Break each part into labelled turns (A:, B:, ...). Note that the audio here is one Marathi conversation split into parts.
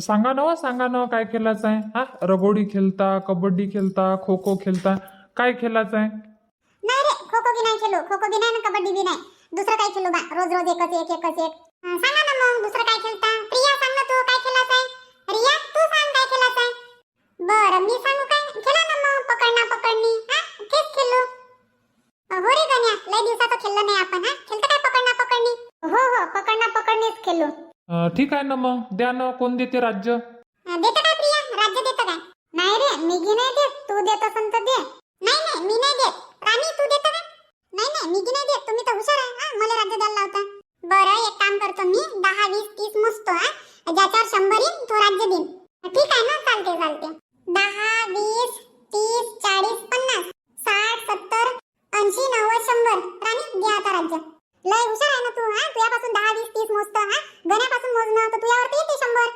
A: सांगा ना हो, सांगा ना हो, काय खेळायचं आहे हा? रगोडी खेळता कबड्डी खेळता खो खो खेळता काय खेळायचं आहे
B: नाही रे खो खो बी नाही खेळू. खो खो बी नाही ना कबड्डी बी नाही. दुसरं काय खेळू बा? रोज रोज एकच एक एकच एक. अं, सांगा ना मग दुसरं काय खेळता? प्रिया सांग ना तू काय खेळायचं आहे रिया तू सांग काय खेळायचं आहे बरं मी सांगू काय? खेळा ना मग पकडना पकडणी हा? तेच खेळू. अं, हो रे गण्या लय दिवसाचं खेळलं नाही आपण.
A: ठीक आहे ना मग. द्या ना कोण देते राज्य?
B: अं, देतं काय प्रिया? राज्य देतं काय नाही रे मी गी नाही देत. तू देत असन तर दे. नाही नाही मी नाही देत. राणी तू देतं काय नाही नाही मी गी नाही देत. तुम्ही तर हुशार आहे. हा मला राज्य द्यायला लावता. बरं एक काम करतो मी. दहा वीस तीस मोजतो हा. ज्याच्यावर शंभर येईन तो राज्य देईन. ठीक आहे ना? चालते चालते. दहा वीस तीस चाळीस पन्नास साठ सत्तर ऐंशी नव्वद शंभर. राणी द्या आता राज्य. लय हुशार आहे ना तू हा? तुझ्यापासून दहा वीस तीस मोजतो हा? गण्यापासून मोजणं तर तुझ्यावरती येते शंभर.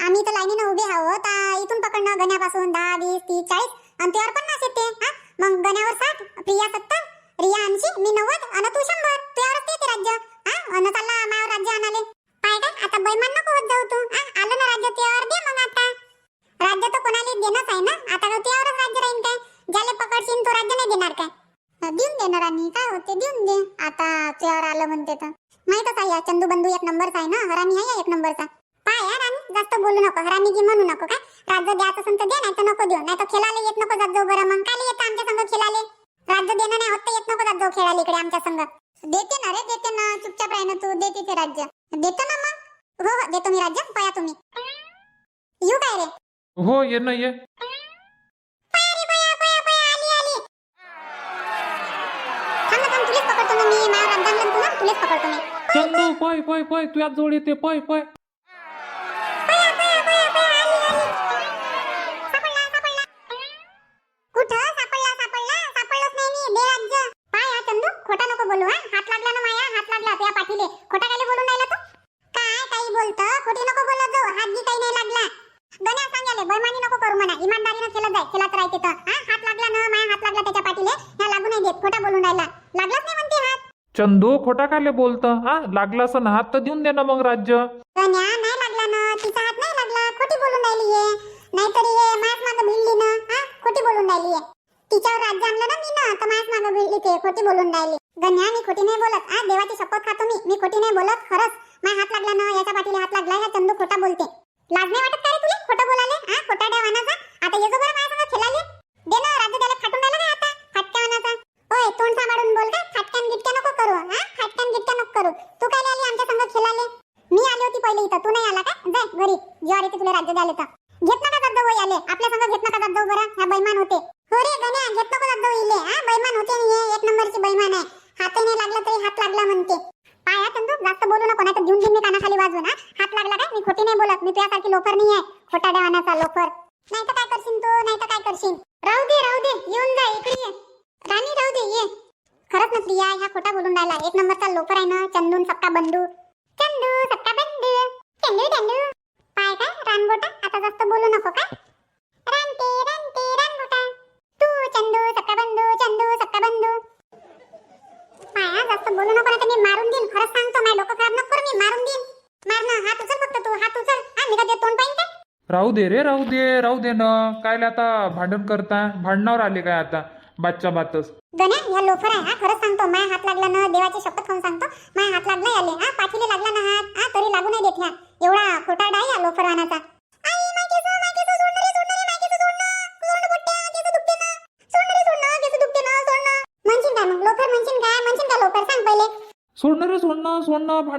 B: आम्ही तर लाईनीनं उभे आहोत इथून पकडणं गण्यापासून दहा वीस तीस चाळीस आणि तुझ्यावर पन्नास येते हा? मग गण्यावर साठ प्रिया सत्तर रिया ऐंशी मी नव्वद आणि तू शंभर. तुझ्यावरती येते राज्य हा? अन चालला मायावर राज्य आणाले. पाय काय आता बैमान नको होत जाऊ तू हा? आलं ना राज्य तुझ्यावर दे मग आता. राज्य तर कोणाला देणंच आहे ना? आता तुझ्यावरच राज्य राहील काय? ज्याला पकडशील तो राज्य नाही देणार काय? देऊन देऊन देणार आणि काय होते देऊन दे. आता तुझ्यावर आलं म्हणते तर. माहीतच आहे या चंदू बंधू एक नंबरचा आहे ना? राणी आहे एक नंबरचा पाय यार आणि जास्त बोलू नको. राणी की म्हणू नको काय? राज्य द्यायचं असेल तर दे नाही तर नको देऊ. नाही तर खेळायला येत नको जात जाऊ बरं मग. काय येतं आमच्या संघ खेळाले राज्य देणं नाही होत येत नको जात जाऊ खेळायला इकडे आमच्या संघ. देते ना रे देते ना. चुपचाप राही ना तू. देते ते राज्य. देतो ना मग. हो हो देतो मी राज्य. पया तुम्ही. येऊ काय रे?
A: हो ये ना ये.
B: ना मी माझ्या राज्य आणलं तुला तुलेच पकडतो मी.
A: चंदू पय पय पय तुझ्या जवळ येते पय पय.
B: पया पया पया पया आली आली. सापडला सापडला. कुठं? सापडला सापडला. सापडलंच नाही मी. दे राज्य पाय हा चंदू खोटा नको बोलू हा हात लागला ना माया हात लागला तुझ्या पाठीले खोटा काय बोलून राहिला तू काय काही बोलतं खोटी नको बोलत जाऊ हात बी काही नाही लागला गण्या सांगाले बैमानी नको करू म्हणा इमानदारीनं खेळत जाय खेळत राहते तर हा हात लागला ना माया हात लागला त्याच्या पाठीले ह्या लागू नाही देत खोटा बोलून राहिला लागलाच नाही म्हणते हात
A: चंदू खोटा काले बोलतं. हा लागला असं हात तर देऊन दे ना मग राज्य.
B: गण्या नाही लागला ना. तिचा हात नाही लागला. खोटी बोलून राहिली आहे नाहीतरी हे भिडली ना. हा खोटी बोलून राहिली आहे तिच्यावर राज्य आणलं ना मी ना तर मायाच मागं भिडली ते खोटी बोलून राहिली. गण्या मी खोटी नाही बोलत. आ देवाची शपथ खातो मी मी खोटी नाही बोलत. खरंच माझ्या हात लागला ना याच्या पाठीला हात लागला ह्या चंदू खोटा बोलते. लाज नाही वाटत का रे तुला? खोटं बोलाले? हा खोटा डेवानाचा आता येजो बरं माझ्या खेळाले. दे ना राज्य त्याला फाटून राहिला काय आता. फाटक्या वानाचा. ओय तोंड सांभाळून बोल का फाटक्यान गिटक्या नको करू हा? फाटक्यान गिटक्या नको करू. तू काय आली आमच्या संग खेळाले मी आली होती पहिले इथं. तू नाही आला का? जाय घरी. जेव्हा तुला राज्य द्याले तर घेत नका जात जाऊ आले आपल्या संग घेत नका जात जाऊ बरं. ह्या बैमान होते. हो रे गण्या घेत नको जात जाऊ इले. हा? बैमान होते आणि हे एक नंबरची बैमान आहे. हातही नाही लागला तरी हात लागला म्हणते. पाया चंदू जास्त बोलू नको नाही तर घेऊन घेऊन मी कानाखाली वाजून हा? हात लागला काय मी खोटी नाही बोलत. मी तुझ्यासारखी लोफर नाही आहे. खोटा देवानाचा लोफर. नाही तर काय करशील तू? नाही तर काय करशील? राहू दे राहू दे. येऊन जा इकडे ये. राणी राहू दे ये. खरंच ना प्रिया ह्या खोटा बोलून राहिला एक नंबरचा लोकर आहे ना चंदून सक्का बंधू. चंदू सक्का बंधू चंदू चंदू. पाय काय रानगोटा आता जास्त बोलू नको काय रानते रानते रानगोटा तू चंदू सक्का बंधू चंदू सक्का बंधू. पाया जास्त बोलू नको ना मी मारून देईन. खरंच सांगतो माझ्या डोकं खराब नको मी मारून देईन. मार हात उचल फक्त तू हात उचल. हा मी का ते तोंड पाहिजे
A: राहू दे रे राहू दे राहू दे ना. काय आता भांडण करता? भांडणावर आले काय आता? बादच्या बातच.
B: गण्या या लोफर आहे हा खरंच सांगतो. माझ्या हात लागला ना देवाची शपथ खाऊन सांगतो. माझ्या हात लागला याले हा पाठीले लागला ना हात. हा तरी लागू नाही देत ह्या. एवढा खोटा डाय या लोफर वानाचा आई, माय केस, माय केस, सोड ना. रे, सोड ना रे, माय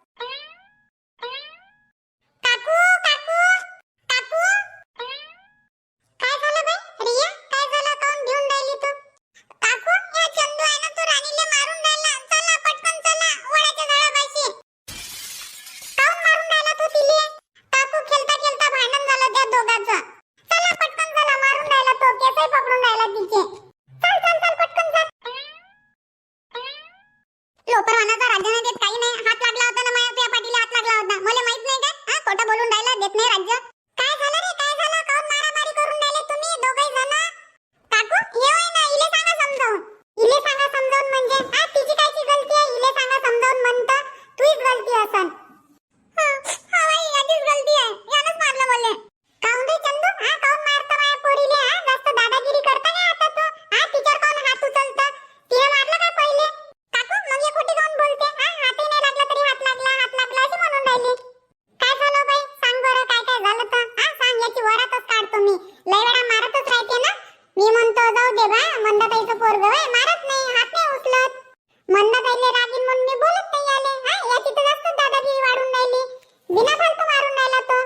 B: मंदाताईले रागीन म्हणून मी बोलत नाही आले हा याची तर जास्त दादागिरी वाढून राहिली बिना फालतू मारून राहिला तो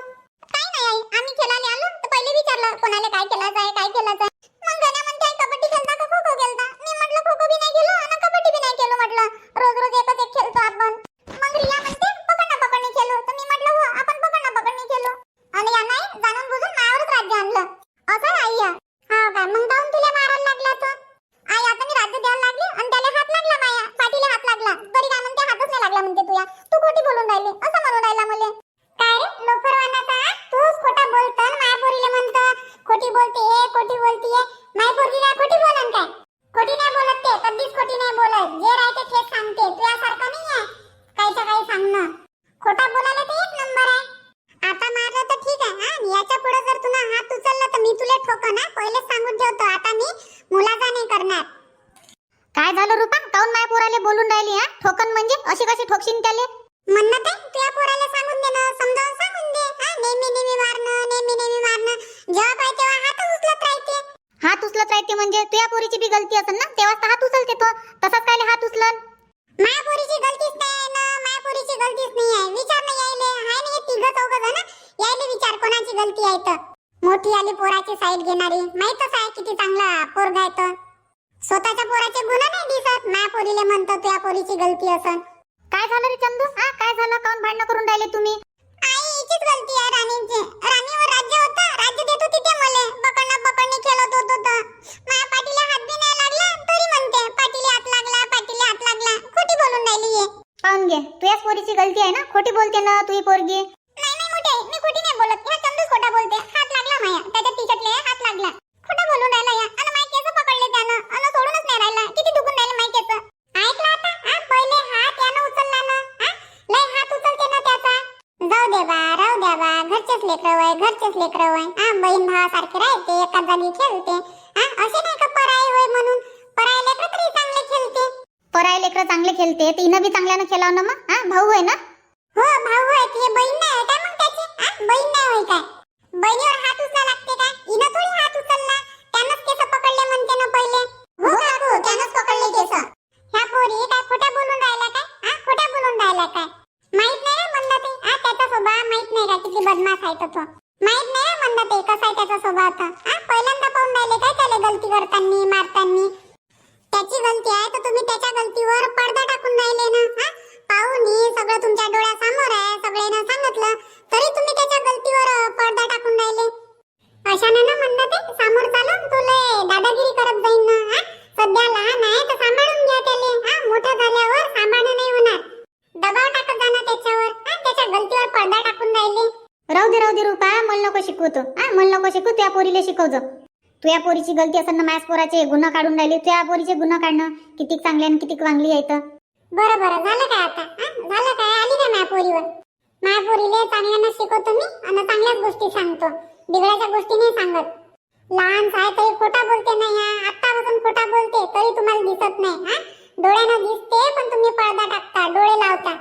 B: काय नाही आई आम्ही खेळायला आलो तर पहिले विचारलं कोणाला काय केलं आहे काय केलं आहे मग गण्या म्हणते आई कबड्डी खेळता का खो खो खेळता मी म्हटलं खो खो बी नाही खेळलो आणि कबड्डी बी नाही खेळलो म्हटलं रोज रोज एकच एक खेळतो आपण मग रिया म्हणते पकडणं पकडणी खेळू तर मी म्हटलं हो आपण पकडणं पकडणी खेळू आणि या नाही जाणून बुजून मायावरच राज्य आणलं असं आहे आई हा काय मग जाऊन तुला मारायला लागला तो आई आता मी राज्य द्यायला लागली आणि त्याला हात लागला माया पाठीला हात लागला तरी काय म्हणते हातच नाही लागला म्हणते तुया तू खोटी बोलून राहिली असं म्हणून राहिला मुले काय रे लोफरवानाचा तूच खोटा बोलतो आणि माया पोरीले म्हणतो खोटी बोलते खोटी बोलतीये माय पोरगी काय खोटी बोलन काय खोटी नाही बोलत ते कधीच खोटी नाही बोलत जे राहते तेच सांगते तुझ्यासारखं नाही आहे काहीच्या काही सांगणं खोटा बोलायला तर एक नंबर आहे आता मारलं तर याच्यापुढे जर तुला हात उचलला तर मी तुला ठोकन हा पहिलेच सांगून ठेवतो. आता मी मुलाचा नाही करणार.
C: काय झालं रुपा? काऊन माया पोराले बोलून राहिली हा? ठोकन म्हणजे? अशी कशी ठोकशीन त्याले?
B: म्हणत आहे तुझ्या पोराला सांगून दे ना. समजावून सांगून दे. हा नेहमी नेहमी मारणं नेहमी नेहमी मारणं जेव्हा पाहिजे तेव्हा हात उचलत राहते.
C: हात उचलत राहते म्हणजे? तुझ्या पोरीची बी गलती असेल ना? तेव्हाच तर हात उचलते तो. तसाच काय हात उचलन?
B: माया पोरीची गलतीच नाही. विचार गलती आहे तर मोठी आली पोराची साईड घेणारी. माहीतच आहे किती चांगला पोरगा आहे तर स्वतःच्या पोराचे गुन्हा नाही दिसत. माया पोरीले म्हणतो तुझ्या पोरीची गलती असन.
C: काय झालं रे चंदू? हा काय झालं? काऊन भांडणं करून राहिले तुम्ही?
B: आई हिचीच गलती आहे राणीची. राणीवर राज्य होतं. राज्य देत होती ते मले. पकडणं पकडणी खेळत होत तर माया पाठीला हात बी नाही लागला तरी म्हणते पाठीला हात लागला पाठीला हात लागला. खोटी बोलून राहिली हे
C: पाहून घे. तुझ्याच पोरीची गलती आहे ना? खोटी बोलते ना तुझी पोरगी?
B: बोलते हात लागला माया. त्याच्या टी-शर्टले हात लागला. खोटा बोलून राहिला या. आणि माय केस पकडले त्यानं. आणि सोडूनच नाही राहिला. किती दुखून राहिले माय केस. ऐकलं आता? हा पहिले हात यानं उचलला ना? हा लय हात उचलते ना त्याचा? जाऊ दे बा राहू द्या बा घरचेच लेकरं वय घरचेच लेकरं वय. हा बहीण भावासारखे राहते एका जागी खेळते. हा असे नाही का पराई होय म्हणून? पराई लेकरं तरी चांगले खेळते.
C: पराय लेकरं चांगले खेळते. तिनं बी चांगल्यानं खेळावं ना मग? हा भाऊ आहे ना?
B: हो भाऊ आहे ती बहीण नाही. आहे काय मग त्याची? हा? बहीण नाही होय काय? बहिणीवर हात उचला लागते का? हिनं थोडी हात उचलला. त्यानंच केस पकडले म्हणते ना पहिले. हो काकू त्यानंच पकडले केस. ह्या पोरी काय खोट्या बोलून राहिला काय? हा खोट्या बोलून राहिला काय? माहीत नाही रे म्हणलं ते. हा त्याचा स्वभाव माहीत नाही का? किती बदमाश आहे तो माहीत नाही रे म्हणलं ते. कसा आहे त्याचा स्वभाव आता? हा पहिल्यांदा पाहून राहिले काय त्याला गलती करताना मारताना? त्याची गलती आहे तर तुम्ही त्याच्या गलतीवर पडदा टाकून राहिले ना? हा? पाहून सगळं तुमच्या डोळ्यासमोर आहे सगळ्यांना सांगितलं तरी तुम्ही त्याच्या गलतीवर पडदा टाकून राहिले. अशाने ना म्हणणं ते समोर चालून तुले दादागिरी करत जाईन ना हा? सध्या लहान आहे तर सांभाळून घ्या त्याले हा? मोठं झाल्यावर सांभाळणं नाही होणार. दबाव टाकत जाणं त्याच्यावर हा? त्याच्या गलतीवर पडदा टाकून राहिले.
C: राहू दे राहू दे रुपा मला नको शिकवतो हा? मला नको शिकू तुझ्या पोरीला शिकवतो तुझ्या पोरीची गलती असेल ना माझ्या पोराचे गुन्हा काढून राहिली तुझ्या पोरीचे गुन्हा काढणं किती चांगले आणि किती वांगली आहे
B: बरं बरं. झालं काय आता? हा? झालं काय? आली काय महापुरीवर? महापुरीले चांगल्यानं शिकवतो मी आणि चांगल्याच गोष्टी सांगतो. बिघड्याच्या गोष्टी नाही सांगत. लहान आहे तरी खोटा बोलते नाही हा आत्तापासून खोटा बोलते तरी तुम्हाला दिसत नाही हा? डोळ्यानं दिसते पण तुम्ही पडदा टाकता डोळे लावता.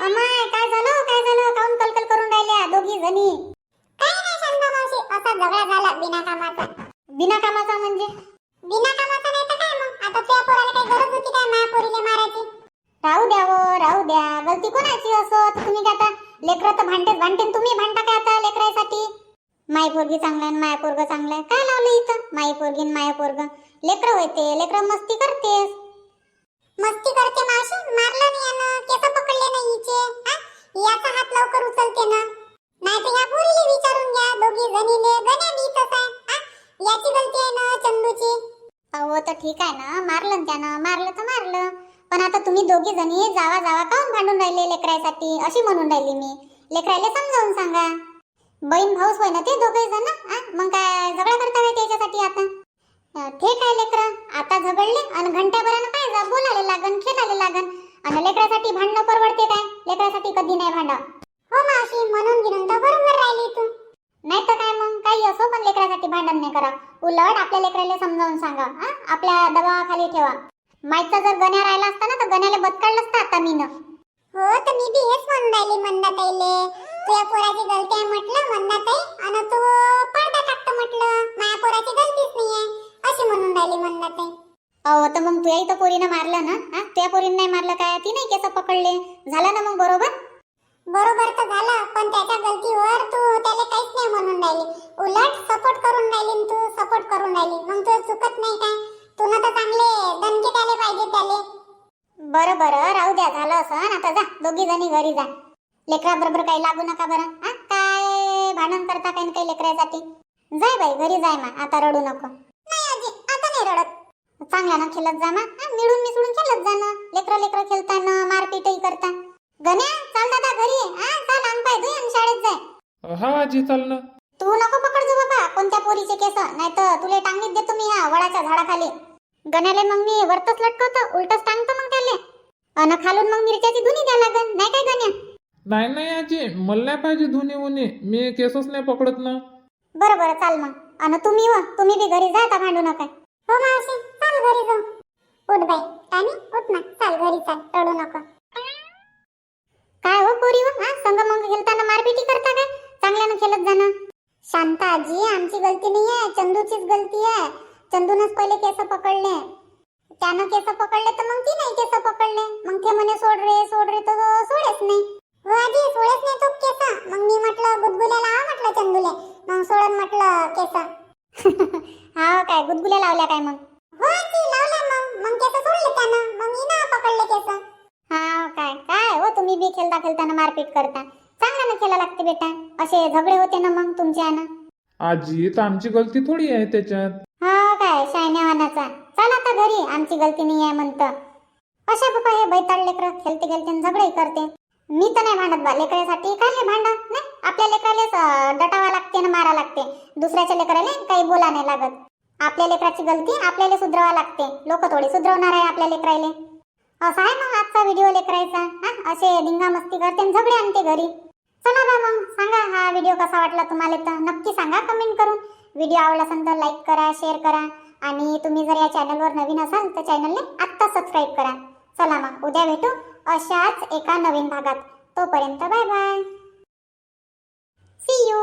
C: अमाय काय झालं? काय झालं? काऊन कलकल करून राहिल्या दोघी जणी?
B: काही नाही शांता मावशी असा झगडा झाला बिना कामाचा.
C: बिना कामाचा म्हणजे?
B: बिना कामाचा नाही तर काय मग? आता त्या पोराला काही गरज होती काय मायापोरीले मारायची? राहू द्या हो राहू द्या.
C: गलती कोणाची असो? तर तुम्ही काय आता लेकरं तर भांडे भांडते तुम्ही भांडता काय आता लेकरासाठी माय पोरगी चांगला आहे माय पोरग चांगलं आहे. काय लावलं इथं? माय पोरगी माय पोरग. लेकरं होते लेकरं मस्ती करतेस.
B: मस्ती करते मावशी. मारलं नाही यानं. केस पकडले नाही हिचे. हा? याचा हात लवकर उचलते ना. नाही तर या पोरीला विचारून घ्या. दोघी जणीले. गण्या बी तसा आहे. याची गलती आहे ना चंदूची?
C: अहो तर ठीक आहे ना. मारलं त्यानं. मारलं तर मारलं. पण आता तुम्ही दोघी जणी जावा जावा काऊन भांडून राहिले लेकरासाठी अशी म्हणून राहिली मी. लेकरायला समजावून सांगा. बहीण भाऊच होय ना ते दोघे जण. मग काय झगडा करता काय त्याच्यासाठी आता? ठीक आहे लेकरं. आता झगडले आणि घंट्याभरानं काय जा बोलायला लागन खेळायला लागन. आणि लेकरासाठी भांडणं परवडते काय? लेकरासाठी कधी नाही भांडा
B: हो मावशी म्हणून घेऊन तर बरोबर राहिली तू.
C: नाही तर काय मग? काही असो पण लेकरासाठी भांडण नाही करा उलट आपल्या लेकराला समजावून सांगा. हा? आपल्या दबावाखाली ठेवा. माईचा जर गण्या राहिला असता ना तर गण्याला बदकाळलं असतं आता मीनं.
B: हो तर मी बी हेच म्हणून राहिली मंदाताईले तुझ्या पोराची गलती आहे म्हटलं मंदाताई आणि तू पडदा टाकतं म्हटलं. माझ्या पोराची गलतीच नाहीये अशी म्हणून राहिली मंदाताई
C: अहो तर मग तुझ्या इथं पोरीनं मारलं ना? हा? तुझ्या पोरीनं नाही मारलं काय? ती नाही केस पकडले. झालं ना मग बरोबर?
B: बरोबर तर झालं पण त्याच्या गलतीवर तू त्याला काहीच नाही म्हणून राहिली. उलट सपोर्ट करून राहिली तू सपोर्ट करून राहिली. मग तुझं चुकत नाही काय तुला तर चांगले दणके द्याले पाहिजे त्याले
C: बरं बरं. राहू द्या झालं असं. आता जा. दोघी जणी घरी जा. लेकरा बरोबर काही लागू नका बरं. हा काय भांडण करता काही न काही लेकरासाठी? जाय बाई घरी जाय मा. आता रडू नको.
B: नाही आजी आता नाही रडत.
C: चांगल्यानं खेळत जा ना मिळून मिसळून खेळत जा ना. लेकरं लेकरं खेळताना मारपीटही करता. गण्या चाल दादा घरी. हा चाल अंग पाय आणि शाळेत जाय.
A: हा आजी चाल ना.
C: तू नको पकड जो बाबा. कोणत्या पोरीचे केस? नाही तर तुले टांगीत देतो मी ह्या वडाच्या झाडाखाली. गण्याले मग मी वरतच लटकवतो उलटच टांगतो मग त्याले. अन खालून मग मिरच्याची धुनी द्या लागन नाही काय गण्या?
A: नाही नाही आजी मला नाही पाहिजे धुनी उनी. मी केसच नाही पकडत ना.
C: बरं बरं चाल मग. अन तुम्ही व तुम्ही बी घरी जा आता भांडू नका.
B: हो मावशी चाल घरी जाऊ. उठ बाई टाणी उठ ना. चाल घरी चाल रडू नको.
C: काय हो पोरी व? हा संग मग खेळताना मारपीटी करता काय? चांगल्यानं खेळत जाणं.
B: शांता आजी आमची गलती नाही आहे चंदूचीच गलती आहे. चंदूनच पहिले केस पकडले. त्यानं केस पकडले तर मग ती नाही केस पकडले. मग ते म्हणे सोड रे सोड रे. तर सोडेच नाही. हो आजी सोडेच नाही तो केस. मग मी म्हटलं गुदगुल्या लावा म्हटलं चंदूले. मग सोडत म्हटलं केस.
C: हा काय गुदगुल्या लावल्या काय मग?
B: हो आजी लावल्या मग. मग केस सोडले त्यानं. मग मी ना पकडले केस.
C: हा काय काय हो तुम्ही बी खेळता खेळताना मारपीट करता. चांगल्यानं खेळा लागते बेटा. असे झगडे होते ना मग तुमच्या
A: आजी तर आमची गलती थोडी आहे त्याच्यात.
C: हा आहे शायन्यावानाचा चल आता घरी आमची गलती नाही आहे म्हणतं. अशा बाबा हे बैताड लेकर खेळते खेळते झगडे करते. मी तर नाही भांडत बा लेकरासाठी. काय हे भांडा? नाही आपल्या लेकरालेच डटावा लागते ना मारा लागते. दुसऱ्याच्या लेकराला काही बोला नाही लागत. आपल्या लेकराची गलती आपल्याला सुधरवा लागते. लोक थोडी सुधरवणार आहे आपल्या लेकराले असं आहे मग आजचा व्हिडिओ लेकरायचा? हा? असे धिंगा मस्ती करते झगडे आणते घरी. चला बा मग सांगा हा व्हिडिओ कसा वाटला तुम्हाला तर. नक्की सांगा कमेंट करून. व्हिडिओ आवडला असेल तर लाईक करा शेअर करा. आणि तुम्ही जर या चॅनलवर नवीन असाल तर चॅनलने आत्ता सबस्क्राईब करा. चला मग उद्या भेटू अशाच एका नवीन भागात. तोपर्यंत बाय बाय सी यू